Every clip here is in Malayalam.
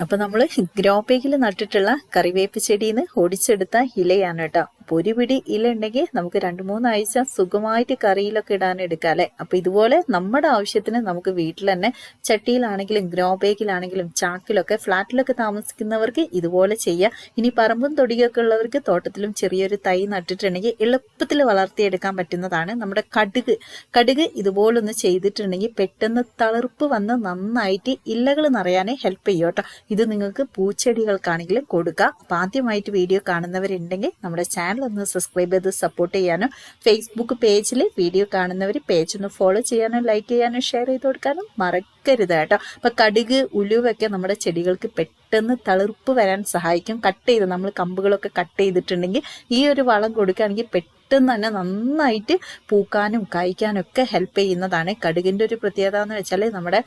അപ്പൊ നമ്മൾ ഗ്രോ പേക്കിൽ നട്ടിട്ടുള്ള കറിവേപ്പ് ചെടിയിൽ നിന്ന് ഒടിച്ചെടുത്ത ഇലയാണ് കേട്ടോ. അപ്പൊ ഒരു പിടി ഇല ഉണ്ടെങ്കിൽ നമുക്ക് രണ്ട് മൂന്നാഴ്ച സുഖമായിട്ട് കറിയിലൊക്കെ ഇടാൻ എടുക്കാം അല്ലെ? അപ്പൊ ഇതുപോലെ നമ്മുടെ ആവശ്യത്തിന് നമുക്ക് വീട്ടിൽ തന്നെ ചട്ടിയിലാണെങ്കിലും ഗ്രോ ബേഗിലാണെങ്കിലും ചാക്കിലൊക്കെ ഫ്ലാറ്റിലൊക്കെ താമസിക്കുന്നവർക്ക് ഇതുപോലെ ചെയ്യാം. ഇനി പറമ്പും തൊടിയൊക്കെ ഉള്ളവർക്ക് തോട്ടത്തിലും ചെറിയൊരു തൈ നട്ടിട്ടുണ്ടെങ്കിൽ എളുപ്പത്തിൽ വളർത്തിയെടുക്കാൻ പറ്റുന്നതാണ് നമ്മുടെ കടുക്. കടുക് ഇതുപോലൊന്ന് ചെയ്തിട്ടുണ്ടെങ്കിൽ പെട്ടെന്ന് തളിർപ്പ് വന്ന് നന്നായിട്ട് ഇലകൾ നിറയാനേ ഹെൽപ്പ് ചെയ്യും ഇത് നിങ്ങൾക്ക് പൂച്ചെടികൾക്കാണെങ്കിലും കൊടുക്കാം. അപ്പൊ ആദ്യമായിട്ട് വീഡിയോ കാണുന്നവരുണ്ടെങ്കിൽ നമ്മുടെ ചാനൽ ഒന്ന് സബ്സ്ക്രൈബ് ചെയ്ത് സപ്പോർട്ട് ചെയ്യാനും ഫേസ്ബുക്ക് പേജിൽ വീഡിയോ കാണുന്നവർ പേജ് ഒന്ന് ഫോളോ ചെയ്യാനും ലൈക്ക് ചെയ്യാനും ഷെയർ ചെയ്ത് കൊടുക്കാനും മറക്കരുത് കേട്ടോ. അപ്പം കടുക് ഉലുവൊക്കെ നമ്മുടെ ചെടികൾക്ക് പെട്ടെന്ന് തളിർപ്പ് വരാൻ സഹായിക്കും. കട്ട് ചെയ്ത് നമ്മൾ കമ്പുകളൊക്കെ കട്ട് ചെയ്തിട്ടുണ്ടെങ്കിൽ ഈ ഒരു വളം കൊടുക്കുകയാണെങ്കിൽ പെട്ടെന്ന് പെട്ടെന്ന് തന്നെ നന്നായിട്ട് പൂക്കാനും കായ്ക്കാനും ഒക്കെ ഹെൽപ്പ് ചെയ്യുന്നതാണ് കടുകിന്റെ ഒരു പ്രത്യേകത എന്ന് വെച്ചാൽ നമ്മുടെ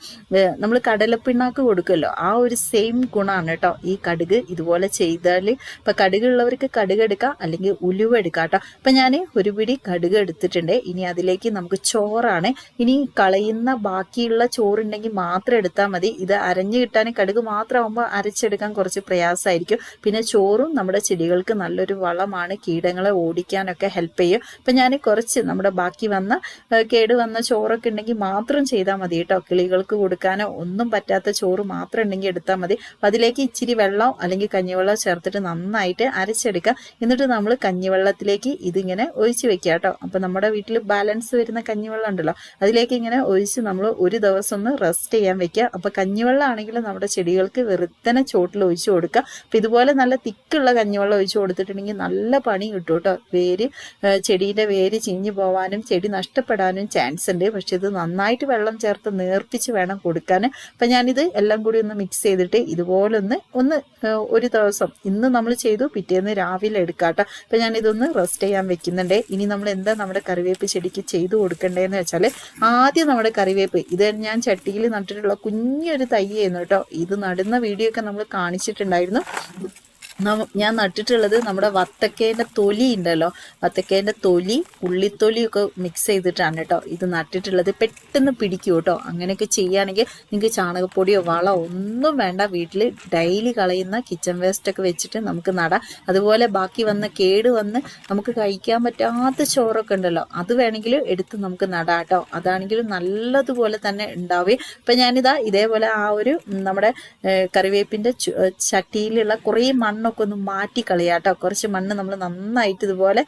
നമ്മൾ കടലപ്പിണ്ണാക്ക് കൊടുക്കുമല്ലോ. ആ ഒരു സെയിം ഗുണമാണ് കേട്ടോ ഈ കടുക് ഇതുപോലെ ചെയ്താൽ ഇപ്പം കടുകുള്ളവർക്ക് കടുക് എടുക്കാം അല്ലെങ്കിൽ ഉലുവ എടുക്കാം കേട്ടോ. അപ്പം ഞാൻ ഒരു പിടി കടുക് എടുത്തിട്ടുണ്ട്. ഇനി അതിലേക്ക് നമുക്ക് ചോറാണ്. ഇനി കളയുന്ന ബാക്കിയുള്ള ചോറുണ്ടെങ്കിൽ മാത്രം എടുത്താൽ മതി. ഇത് അരഞ്ഞു കിട്ടാൻ കടുക് മാത്രമാകുമ്പോൾ അരച്ചെടുക്കാൻ കുറച്ച് പ്രയാസമായിരിക്കും പിന്നെ ചോറും നമ്മുടെ ചെടികൾക്ക് നല്ലൊരു വളമാണ്. കീടങ്ങളെ ഓടിക്കാനൊക്കെ ഹെൽപ്പ് ഹെൽപ്പ് ചെയ്യും. അപ്പം ഞാൻ കുറച്ച് നമ്മുടെ ബാക്കി വന്ന കേട് വന്ന ചോറൊക്കെ ഉണ്ടെങ്കിൽ മാത്രം ചെയ്താൽ മതി കേട്ടോ. കിളികൾക്ക് കൊടുക്കാനോ ഒന്നും പറ്റാത്ത ചോറ് മാത്രം ഉണ്ടെങ്കിൽ എടുത്താൽ മതി. അപ്പം അതിലേക്ക് ഇച്ചിരി വെള്ളം അല്ലെങ്കിൽ കഞ്ഞിവെള്ളം ചേർത്തിട്ട് നന്നായിട്ട് അരച്ചെടുക്കുക. എന്നിട്ട് നമ്മൾ കഞ്ഞിവെള്ളത്തിലേക്ക് ഇതിങ്ങനെ ഒഴിച്ച് വെക്കുക കേട്ടോ. അപ്പം നമ്മുടെ വീട്ടിൽ ബാലൻസ് വരുന്ന കഞ്ഞിവെള്ളം ഉണ്ടല്ലോ അതിലേക്ക് ഇങ്ങനെ ഒഴിച്ച് നമ്മൾ ഒരു ദിവസം ഒന്ന് റെസ്റ്റ് ചെയ്യാൻ വെക്കുക. അപ്പം കഞ്ഞിവെള്ളം ആണെങ്കിൽ നമ്മുടെ ചെടികൾക്ക് വെറുത്തനെ ചോട്ടിൽ ഒഴിച്ചു കൊടുക്കുക. അപ്പം ഇതുപോലെ നല്ല തിക്കുള്ള കഞ്ഞിവെള്ളം ഒഴിച്ചു കൊടുത്തിട്ടുണ്ടെങ്കിൽ നല്ല പണി കിട്ടും കേട്ടോ. വേര് ചെടീന്റെ വേര് ചീഞ്ഞു പോവാനും ചെടി നഷ്ടപ്പെടാനും ചാൻസ് ഉണ്ട്. പക്ഷെ ഇത് നന്നായിട്ട് വെള്ളം ചേർത്ത് നേർപ്പിച്ച് വേണം കൊടുക്കാൻ. അപ്പം ഞാനിത് എല്ലാം കൂടി ഒന്ന് മിക്സ് ചെയ്തിട്ട് ഇതുപോലെ ഒന്ന് ഒരു ദിവസം ഇന്ന് നമ്മൾ ചെയ്തു പിറ്റേന്ന് രാവിലെ എടുക്കാട്ടോ. അപ്പം ഞാനിതൊന്ന് റെസ്റ്റ് ചെയ്യാൻ വെക്കുന്നുണ്ട്. ഇനി നമ്മൾ എന്താ നമ്മുടെ കറിവേപ്പ് ചെടിക്ക് ചെയ്തു കൊടുക്കേണ്ടതെന്ന് വെച്ചാൽ ആദ്യം നമ്മുടെ കറിവേപ്പ് ഇത് ഞാൻ ചട്ടിയിൽ നട്ടിട്ടുള്ള കുഞ്ഞൊരു തയ്യായിരുന്നു കേട്ടോ. ഇത് നടുന്ന വീഡിയോ ഒക്കെ നമ്മൾ കാണിച്ചിട്ടുണ്ടായിരുന്നു. ഞാൻ നട്ടിട്ടുള്ളത് നമ്മുടെ വത്തക്കേന്റെ തൊലി ഉണ്ടല്ലോ. വത്തക്കേന്റെ തൊലി ഉള്ളിത്തൊലി ഒക്കെ മിക്സ് ചെയ്തിട്ടാണ് കേട്ടോ ഇത് നട്ടിട്ടുള്ളത്. പെട്ടെന്ന് പിടിക്കും കേട്ടോ. അങ്ങനെയൊക്കെ ചെയ്യുകയാണെങ്കിൽ നിങ്ങൾക്ക് ചാണകപ്പൊടിയോ വളമോ ഒന്നും വേണ്ട. വീട്ടിൽ ഡെയിലി കളയുന്ന കിച്ചൺ വേസ്റ്റ് ഒക്കെ വെച്ചിട്ട് നമുക്ക് നടാം. അതുപോലെ ബാക്കി വന്ന കേട് വന്ന് നമുക്ക് കഴിക്കാൻ പറ്റാത്ത ചോറൊക്കെ ഉണ്ടല്ലോ. അത് വേണമെങ്കിൽ എടുത്ത് നമുക്ക് നടാം കേട്ടോ. അതാണെങ്കിലും നല്ലതുപോലെ തന്നെ ഉണ്ടാവുകയും. അപ്പം ഞാനിതാ ഇതേപോലെ ആ ഒരു നമ്മുടെ കറിവേപ്പിന്റെ ചട്ടിയിലുള്ള കുറേ മണ്ണൊക്കെ ഒന്ന് മാറ്റി കളയാട്ടോ കുറച്ച് മണ്ണ് നമ്മൾ നന്നായിട്ട് ഇതുപോലെ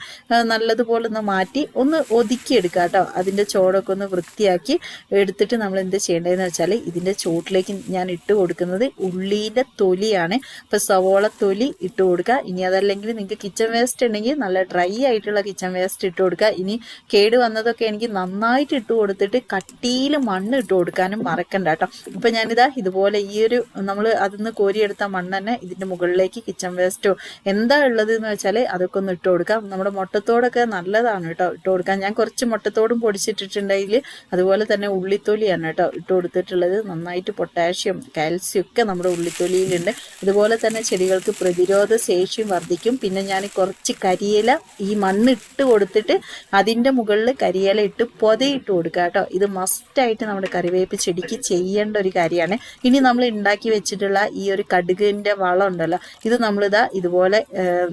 നല്ലതുപോലെ ഒന്ന് മാറ്റി ഒന്ന് ഒതുക്കിയെടുക്കുക കേട്ടോ. അതിന്റെ ചോടൊക്കെ ഒന്ന് വൃത്തിയാക്കി എടുത്തിട്ട് നമ്മൾ എന്ത് ചെയ്യേണ്ടതെന്ന് വെച്ചാൽ ഇതിന്റെ ചോട്ടിലേക്ക് ഞാൻ ഇട്ട് കൊടുക്കുന്നത് ഉള്ളീന്റെ തൊലിയാണ്. അപ്പോൾ സവോള തൊലി ഇട്ട് കൊടുക്കുക. ഇനി അതല്ലെങ്കിൽ നിങ്ങൾക്ക് കിച്ചൺ വേസ്റ്റ് ഉണ്ടെങ്കിൽ നല്ല ഡ്രൈ ആയിട്ടുള്ള കിച്ചൺ വേസ്റ്റ് ഇട്ട് കൊടുക്കുക. ഇനി കേട് വന്നതൊക്കെ എനിക്ക് നന്നായിട്ട് ഇട്ട് കൊടുത്തിട്ട് കട്ടിയിൽ മണ്ണ് ഇട്ട് കൊടുക്കാനും മറക്കണ്ട കേട്ടോ. ഇപ്പം ഞാനിതാ ഇതുപോലെ ഈ ഒരു നമ്മൾ അതിന്ന് കോരിയെടുത്ത മണ്ണ് തന്നെ ഇതിന്റെ മുകളിലേക്ക് കിച്ചൺ വേസ്റ്റോ എന്താ ഉള്ളത് എന്ന് വെച്ചാൽ അതൊക്കെ ഒന്ന് ഇട്ട് കൊടുക്കാം. നമ്മുടെ മുട്ടത്തോടൊക്കെ നല്ലതാണ് കേട്ടോ ഇട്ട് കൊടുക്കാം ഞാൻ കുറച്ച് മുട്ടത്തോടും പൊടിച്ചിട്ടിട്ടുണ്ടെങ്കിൽ അതുപോലെ തന്നെ ഉള്ളിത്തൊലിയാണ് കേട്ടോ ഇട്ട് കൊടുത്തിട്ടുള്ളത്. നന്നായിട്ട് പൊട്ടാഷ്യം കാൽസ്യം ഒക്കെ നമ്മുടെ ഉള്ളിത്തൊലിയിലുണ്ട്. അതുപോലെ തന്നെ ചെടികൾക്ക് പ്രതിരോധ ശേഷിയും വർദ്ധിക്കും. പിന്നെ ഞാൻ കുറച്ച് കരിയില ഈ മണ്ണ് ഇട്ട് കൊടുത്തിട്ട് അതിന്റെ മുകളിൽ കരിയില ഇട്ട് പൊതയിട്ട് കൊടുക്കുക കേട്ടോ. ഇത് മസ്റ്റായിട്ട് നമ്മുടെ കറിവേപ്പ് ചെടിക്ക് ചെയ്യേണ്ട ഒരു കാര്യമാണ്. ഇനി നമ്മൾ ഉണ്ടാക്കി വെച്ചിട്ടുള്ള ഈ ഒരു കടുകിന്റെ വളം ഉണ്ടല്ലോ ഇത് നമ്മൾ നമ്മളിതാ ഇതുപോലെ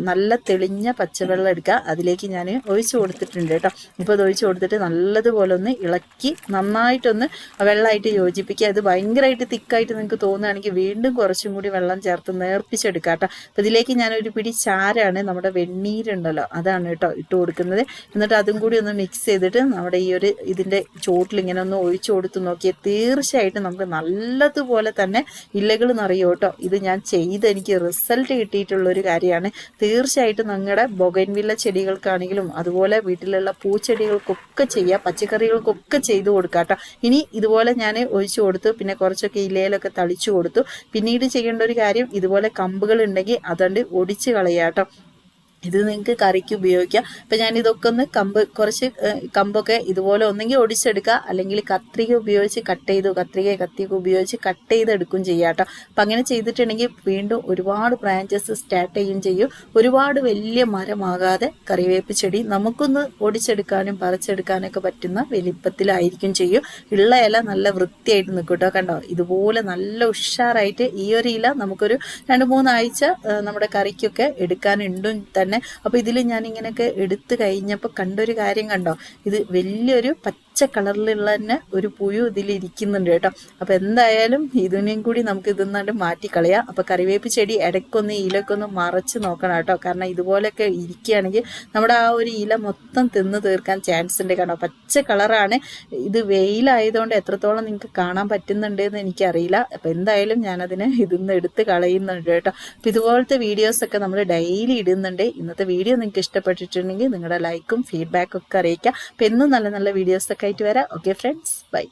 നല്ല തെളിഞ്ഞ പച്ചവെള്ളം എടുക്കുക. അതിലേക്ക് ഞാൻ ഒഴിച്ചു കൊടുത്തിട്ടുണ്ട് കേട്ടോ. ഇപ്പോൾ അത് ഒഴിച്ചു കൊടുത്തിട്ട് നല്ലതുപോലെ ഒന്ന് ഇളക്കി നന്നായിട്ടൊന്ന് വെള്ളമായിട്ട് യോജിപ്പിക്കുക. അത് ഭയങ്കരമായിട്ട് തിക്കായിട്ട് നിങ്ങൾക്ക് തോന്നുകയാണെങ്കിൽ വീണ്ടും കുറച്ചും കൂടി വെള്ളം ചേർത്ത് നേർപ്പിച്ചെടുക്കുക കേട്ടോ. അപ്പോൾ ഇതിലേക്ക് ഞാനൊരു പിടി ചാരാണ് നമ്മുടെ വെണ്ണീരുണ്ടല്ലോ അതാണ് കേട്ടോ ഇട്ട് കൊടുക്കുന്നത്. എന്നിട്ട് അതും കൂടി ഒന്ന് മിക്സ് ചെയ്തിട്ട് നമ്മുടെ ഈ ഒരു ഇതിന്റെ ചോട്ടിൽ ഇങ്ങനെ ഒന്ന് ഒഴിച്ചു കൊടുത്ത് നോക്കിയാൽ തീർച്ചയായിട്ടും നമുക്ക് നല്ലതുപോലെ തന്നെ ഇലകൾ നിറയും കേട്ടോ. ഇത് ഞാൻ ചെയ്ത് എനിക്ക് റിസൾട്ട് കിട്ടിയിട്ടുള്ള ഒരു കാര്യമാണ്. തീർച്ചയായിട്ടും നിങ്ങളുടെ ബൊഗൻവില്ല ചെടികൾക്കാണെങ്കിലും അതുപോലെ വീട്ടിലുള്ള പൂച്ചെടികൾക്കൊക്കെ ചെയ്യാം. പച്ചക്കറികൾക്കൊക്കെ ചെയ്തു കൊടുക്കാം കേട്ടോ. ഇനി ഇതുപോലെ ഞാൻ ഒഴിച്ചു കൊടുത്തു. പിന്നെ കുറച്ചൊക്കെ ഇലയിലൊക്കെ തളിച്ചു കൊടുത്തു. പിന്നീട് ചെയ്യേണ്ട ഒരു കാര്യം ഇതുപോലെ കമ്പുകൾ ഉണ്ടെങ്കിൽ അതുകൊണ്ട് ഒടിച്ച് കളയാട്ടോ ഇത് നിങ്ങൾക്ക് കറിക്ക് ഉപയോഗിക്കാം. അപ്പം ഞാൻ ഇതൊക്കെ ഒന്ന് കമ്പ് കുറച്ച് കമ്പൊക്കെ ഇതുപോലെ ഒന്നെങ്കിൽ ഒടിച്ചെടുക്കുക. അല്ലെങ്കിൽ കത്രിക ഉപയോഗിച്ച് കട്ട് ചെയ്തു കത്രിക കത്തിയൊക്കെ ഉപയോഗിച്ച് കട്ട് ചെയ്തെടുക്കും ചെയ്യാം കേട്ടോ. അപ്പം അങ്ങനെ ചെയ്തിട്ടുണ്ടെങ്കിൽ വീണ്ടും ഒരുപാട് ബ്രാഞ്ചസ് സ്റ്റാർട്ട് ചെയ്യും ചെയ്യും. ഒരുപാട് വലിയ മരമാകാതെ കറിവേപ്പ് ചെടി നമുക്കൊന്ന് ഒടിച്ചെടുക്കാനും പറിച്ചെടുക്കാനൊക്കെ പറ്റുന്ന വലിപ്പത്തിലായിരിക്കും ചെയ്യും. ഉള്ള ഇല നല്ല വൃത്തിയായിട്ട് നിൽക്കും കേട്ടോ. കണ്ടോ? ഇതുപോലെ നല്ല ഉഷാറായിട്ട് ഈ ഒരു ഇല നമുക്കൊരു രണ്ട് മൂന്നാഴ്ച നമ്മുടെ കറിക്കൊക്കെ എടുക്കാനുണ്ടും തന്നെ അപ്പൊ ഇതിൽ ഞാൻ ഇങ്ങനെയൊക്കെ എടുത്തു കഴിഞ്ഞപ്പോൾ കണ്ടൊരു കാര്യം കണ്ടോ? ഇത് വലിയൊരു കളറിലുള്ള തന്നെ ഒരു പുഴു ഇതിലിരിക്കുന്നുണ്ട് കേട്ടോ. അപ്പൊ എന്തായാലും ഇതിനെയും കൂടി നമുക്ക് ഇതിന്നാണ്ട് മാറ്റിക്കളയാം അപ്പൊ കറിവേപ്പ് ചെടി ഇടയ്ക്കൊന്ന് ഇലക്കൊന്ന് മറച്ച് നോക്കണം കേട്ടോ. കാരണം ഇതുപോലെയൊക്കെ ഇരിക്കുകയാണെങ്കിൽ നമ്മുടെ ആ ഒരു ഇല മൊത്തം തിന്ന് തീർക്കാൻ ചാൻസ് ഉണ്ട് കേട്ടോ. പച്ച കളറാണ്. ഇത് വെയിലായതുകൊണ്ട് എത്രത്തോളം നിങ്ങൾക്ക് കാണാൻ പറ്റുന്നുണ്ട് എന്ന് എനിക്കറിയില്ല. അപ്പൊ എന്തായാലും ഞാനതിനെ ഇതിന്ന് എടുത്ത് കളയുന്നുണ്ട് കേട്ടോ. അപ്പൊ ഇതുപോലത്തെ വീഡിയോസൊക്കെ നമ്മൾ ഡെയിലി ഇടുന്നുണ്ട്. ഇന്നത്തെ വീഡിയോ നിങ്ങൾക്ക് ഇഷ്ടപ്പെട്ടിട്ടുണ്ടെങ്കിൽ നിങ്ങളുടെ ലൈക്കും ഫീഡ്ബാക്കും ഒക്കെ അറിയിക്കാം അപ്പൊ എന്നും നല്ല നല്ല വീഡിയോസ് ആയിട്ട് വരാം. Okay friends bye